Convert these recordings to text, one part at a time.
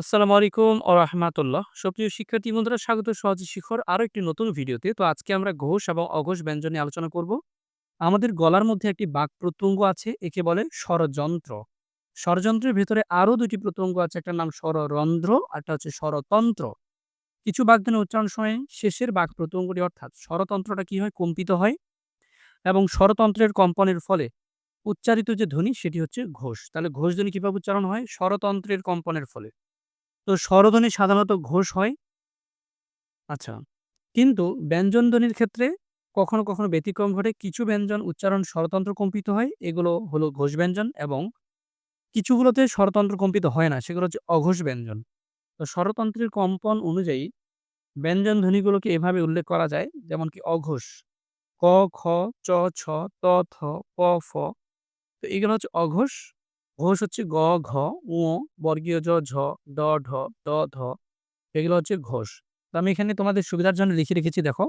আসসালামু আলাইকুম ও রহমাতুল্লাহ। সুপ্রিয় শিক্ষার্থী বন্ধুরা, স্বাগত সহজ শিখর আরও একটি নতুন ভিডিওতে। তো আজকে আমরা ঘোষ এবং অঘোষ ব্যঞ্জন নিয়ে আলোচনা করব। আমাদের গলার মধ্যে একটি বাক প্রত্যঙ্গ আছে, একে বলে স্বরযন্ত্র। স্বরযন্ত্রের ভেতরে আরও দুটি প্রত্যঙ্গ আছে একটা নাম স্বররন্ধ্র আর একটা হচ্ছে স্বরতন্ত্র। কিছু বাগধানের উচ্চারণ সময় শেষের বাক প্রত্যঙ্গটি অর্থাৎ স্বরতন্ত্রটা কি হয়? কম্পিত হয় এবং স্বরতন্ত্রের কম্পনের ফলে উচ্চারিত যে ধ্বনি, সেটি হচ্ছে ঘোষ। তাহলে ঘোষ ধ্বনি কীভাবে উচ্চারণ হয়? স্বরতন্ত্রের কম্পনের ফলে। তো স্বরধ্বনি সাধারণত ঘোষ হয়। আচ্ছা কিন্তু ব্যঞ্জন ধ্বনির ক্ষেত্রে কখনো কখনো ব্যতিক্রম ঘটে। কিছু ব্যঞ্জন উচ্চারণ স্বরতন্ত্র কম্পিত হয়, এগুলো হলো ঘোষ ব্যঞ্জন এবং কিছুগুলোতে স্বরতন্ত্র কম্পিত হয় না, সেগুলো হচ্ছে অঘোষ ব্যঞ্জন। তো স্বরতন্ত্রের কম্পন অনুযায়ী ব্যঞ্জন ধ্বনিগুলোকে এভাবে উল্লেখ করা যায়, যেমন কি অঘোষ, ক, খ, চ, ছ, ত, থ, প, ফ, তো এগুলো হচ্ছে অঘোষ ঘোষ হচ্ছে গ, ঘ উ বর্গীয় জ, ঝ, ড, ঢ দ ধ, এগুলো হচ্ছে ঘোষ। তো আমি এখানে তোমাদের সুবিধার জন্য লিখে রেখেছি, দেখো।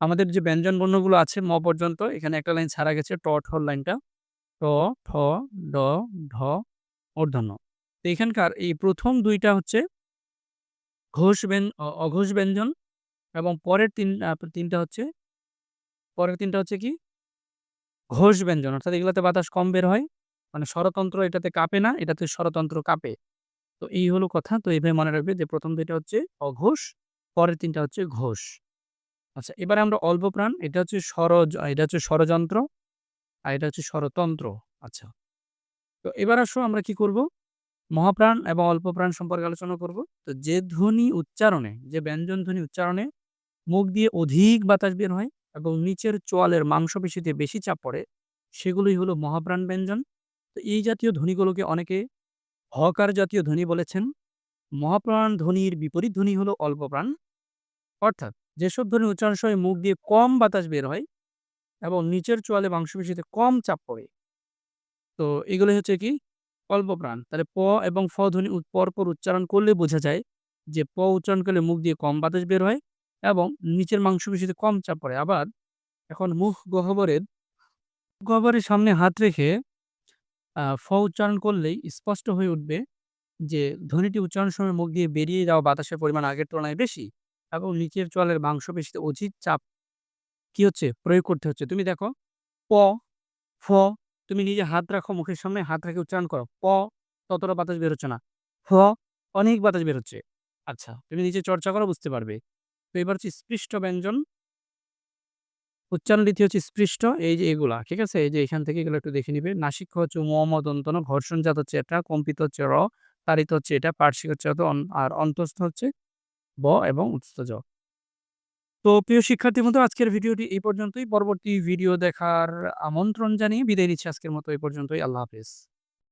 আমাদের যে ব্যঞ্জন বর্ণগুলো আছে ম পর্যন্ত, এখানে একটা লাইন ছাড়া গেছে, ট, ঠ লাইনটা। ট, ঠ, ড, ঢ মূর্ধন্য তো এখানকার এই প্রথম দুইটা হচ্ছে ঘোষ ব্যঞ্জন অঘোষ ব্যঞ্জন এবং পরের তিন তিনটা হচ্ছে, পরের তিনটা হচ্ছে কি? ঘোষ ব্যঞ্জন, অর্থাৎ এগুলোতে বাতাস কম বের হয়। মানে স্বরতন্ত্র এটাতে কাঁপে না, এটাতে স্বরতন্ত্র কাঁপে। তো এই হলো কথা। তো এইভাবে মনে রাখবে যে, প্রথম দুইটা হচ্ছে অঘোষ, পরের তিনটা হচ্ছে ঘোষ। আচ্ছা এবারে আমরা অল্প প্রাণ এটা হচ্ছে স্বর এটা হচ্ছে স্বরযন্ত্র আর এটা হচ্ছে স্বরতন্ত্র আচ্ছা তো এবার আসো আমরা কি করব? মহাপ্রাণ এবং অল্প প্রাণ সম্পর্কে আলোচনা করব। তো যে ধ্বনি উচ্চারণে, যে ব্যঞ্জন ধ্বনি উচ্চারণে মুখ দিয়ে অধিক বাতাস বের হয় এবং নিচের চোয়ালের মাংসপেশিতে বেশি চাপ পড়ে, সেগুলোই হলো মহাপ্রাণ ব্যঞ্জন। তো এই জাতীয় ধ্বনিগুলোকে অনেকে হকার জাতীয় ধ্বনি বলেছেন। মহাপ্রাণ ধ্বনির বিপরীত ধ্বনি হলো অল্প প্রাণ অর্থাৎ যেসব ধ্বনি উচ্চারণ সময় মুখ দিয়ে কম বাতাস বের হয় এবং নিচের চোয়ালে মাংসপেশিতে কম চাপ পড়ে। তো এগুলো হচ্ছে কি? অল্প প্রাণ তাহলে প এবং ফ ধ্বনি পরপর উচ্চারণ করলে বোঝা যায় যে প উচ্চারণ করলে মুখ দিয়ে কম বাতাস বের হয় এবং নিচের মাংসপেশিতে কম চাপ পড়ে। আবার এখন মুখ গহ্বরের গহ্বরের সামনে হাত রেখে ফ উচ্চারণ করলেই স্পষ্ট হয়ে উঠবে যে, ধ্বনিটি উচ্চারণের সময় মুখ দিয়ে বেরিয়ে যাওয়া বাতাসের পরিমাণ আগের তুলনায় বেশি এবং নিচের চলের মাংসপেশিতে অধিক চাপ কি হচ্ছে? প্রয়োগ করতে হচ্ছে। তুমি দেখো, প, ফ, তুমি নিজে হাত রাখো, মুখের সামনে হাত রেখে উচ্চারণ করো। প, ততটা বাতাস বেরোচ্ছে না। ফ, অনেক বাতাস বেরোচ্ছে আচ্ছা তুমি নিজে চর্চা করো, বুঝতে পারবে। তো এবার হচ্ছে স্পৃষ্ট ব্যঞ্জন উচ্চারণ রীতি হচ্ছে স্পৃষ্ট, এই যে এগুলা, ঠিক আছে? এই যে এখান থেকে এগুলো একটু দেখে নিবে। নাসিক হচ্ছে মোহাম্মদ অন্তন, ঘর্ষণজাত হচ্ছে এটা কম্পিত হচ্ছে র তারিত হচ্ছে এটা, পার্শ্বিক হচ্ছে আর অন্তস্থ হচ্ছে ব এবং উৎস্থ তো প্রিয় শিক্ষার্থী মতো আজকের ভিডিওটি এই পর্যন্তই। পরবর্তী ভিডিও দেখার আমন্ত্রণ জানিয়ে বিদায় নিচ্ছি আজকের মতো এই পর্যন্তই। আল্লাহ হাফিজ।